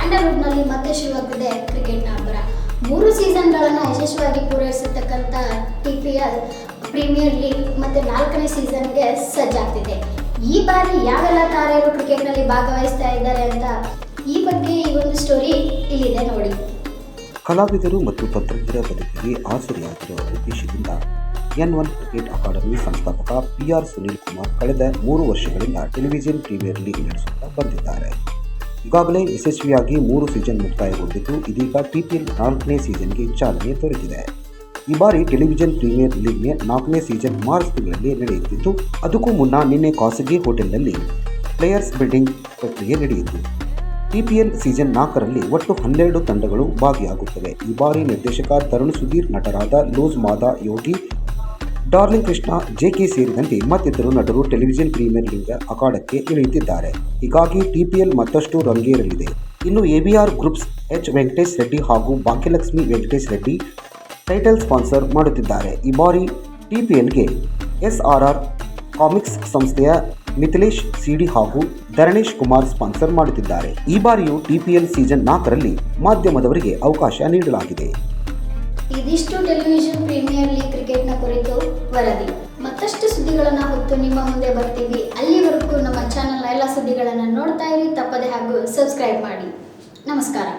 ಸ್ಯಾಂಡಲ್ವುಡ್ನಲ್ಲಿ ಮತ್ತೆ ಶುರುವಾಗಿದೆ ಕ್ರಿಕೆಟ್ನ ಹಬ್ಬರ ಮೂರು ಸೀಸನ್ಗಳನ್ನು ಯಶಸ್ವಿಯಾಗಿ ಪೂರೈಸತಕ್ಕಂಥ T P L premier league ಮತ್ತು ನಾಲ್ಕನೇ ಸೀಸನ್ಗೆ ಸಜ್ಜಾಗ್ತಿದೆ. ಈ ಬಾರಿ ಯಾವೆಲ್ಲ ತಾರೆಯರು ಕ್ರಿಕೆಟ್ನಲ್ಲಿ ಭಾಗವಹಿಸ್ತಾ ಇದ್ದಾರೆ ಅಂತ ಈ ಬಗ್ಗೆ ಈ ಒಂದು ಸ್ಟೋರಿ ಇಲ್ಲಿದೆ ನೋಡಿ. ಕಲಾವಿದರು ಮತ್ತು ತಂತ್ರಜ್ಞರ ಬದುಕಿಗೆ ಆಸರೆಯಾಗಿರುವ ಉದ್ದೇಶದಿಂದ ಎನ್ ಒನ್ ಕ್ರಿಕೆಟ್ ಅಕಾಡೆಮಿ ಸಂಸ್ಥಾಪಕ ಪಿ ಆರ್ ಸುನೀಲ್ ಕುಮಾರ್ ಕಳೆದ ಮೂರು ವರ್ಷಗಳಿಂದ ಟೆಲಿವಿಷನ್ ಪ್ರೀಮಿಯರ್ ಲೀಗ್ ನಡೆಸುತ್ತಾ ಬಂದಿದ್ದಾರೆ. ಈಗಾಗಲೇ ಯಶಸ್ವಿಯಾಗಿ ಮೂರು ಸೀಸನ್ ಮುಕ್ತಾಯಗೊಂಡಿದ್ದು, ಇದೀಗ ಟಿಪಿಎಲ್ ನಾಲ್ಕನೇ ಸೀಸನ್ಗೆ ಚಾಲನೆ ದೊರೆತಿದೆ. ಈ ಬಾರಿ ಟೆಲಿವಿಷನ್ ಪ್ರೀಮಿಯರ್ ಲೀಗ್ನ ನಾಲ್ಕನೇ ಸೀಸನ್ ಮಾರ್ಚ್ ತಿಂಗಳಲ್ಲಿ ನಡೆಯುತ್ತಿದ್ದು, ಅದಕ್ಕೂ ಮುನ್ನ ನಿನ್ನೆ ಖಾಸಗಿ ಹೋಟೆಲ್ನಲ್ಲಿ ಪ್ಲೇಯರ್ಸ್ ಬಿಲ್ಡಿಂಗ್ ಪ್ರಕ್ರಿಯೆ ನಡೆಯಿತು. ಟಿಪಿಎಲ್ ಸೀಸನ್ ನಾಲ್ಕರಲ್ಲಿ ಒಟ್ಟು ಹನ್ನೆರಡು ತಂಡಗಳು ಭಾಗಿಯಾಗುತ್ತವೆ. ಈ ಬಾರಿ ನಿರ್ದೇಶಕ ತರುಣ್ ಸುಧೀರ್ ನಟರಾದ loose Mada Yogi darling Krishna JK ಸೇರಿದಂತೆ ಮತ್ತಿತರು ನಟರು ಟೆಲಿವಿಷನ್ ಪ್ರೀಮಿಯರ್ ಲೀಗ್ ಅಖಾಡಕ್ಕೆ ಇಳಿಯುತ್ತಿದ್ದಾರೆ. ಹೀಗಾಗಿ ಟಿಪಿಎಲ್ ಮತ್ತಷ್ಟು ರಂಗೇರಲಿದೆ. ಇನ್ನು ABR groups H Venkatesh Reddy ಹಾಗೂ ಭಾಗ್ಯಲಕ್ಷ್ಮಿ ವೆಂಕಟೇಶ್ ರೆಡ್ಡಿ ಟೈಟಲ್ ಸ್ಪಾನ್ಸರ್ ಮಾಡುತ್ತಿದ್ದಾರೆ. ಈ ಬಾರಿ ಟಿಪಿಎಲ್ಗೆ ಎಸ್ಆರ್ಆರ್ ಕಾಮಿಕ್ಸ್ ಸಂಸ್ಥೆಯ ಮಿಥಿಲೇಶ್ ಸಿಡಿ ಹಾಗೂ ಧರಣೇಶ್ ಕುಮಾರ್ ಸ್ಪಾನ್ಸರ್ ಮಾಡುತ್ತಿದ್ದಾರೆ. ಈ ಬಾರಿಯೂ ಟಿಪಿಎಲ್ ಸೀಸನ್ ನಾಲ್ಕರಲ್ಲಿ ಮಾಧ್ಯಮದವರಿಗೆ ಅವಕಾಶ ನೀಡಲಾಗಿದೆ. ಇದಿಷ್ಟು ಟೆಲಿವಿಷನ್ ಪ್ರೀಮಿಯರ್ ಲೀಗ್ ಕ್ರಿಕೆಟ್ನ ಕುರಿತು ವರದಿ. ಮತ್ತಷ್ಟು ಸುದ್ದಿಗಳನ್ನು ಹೊತ್ತು ನಿಮ್ಮ ಮುಂದೆ ಬರ್ತೀವಿ. ಅಲ್ಲಿವರೆಗೂ ನಮ್ಮ ಚಾನಲ್ನ ಎಲ್ಲ ಸುದ್ದಿಗಳನ್ನು ನೋಡ್ತಾ ಇರಿ. ತಪ್ಪದೆ ಹಾಗೂ ಸಬ್ಸ್ಕ್ರೈಬ್ ಮಾಡಿ. ನಮಸ್ಕಾರ.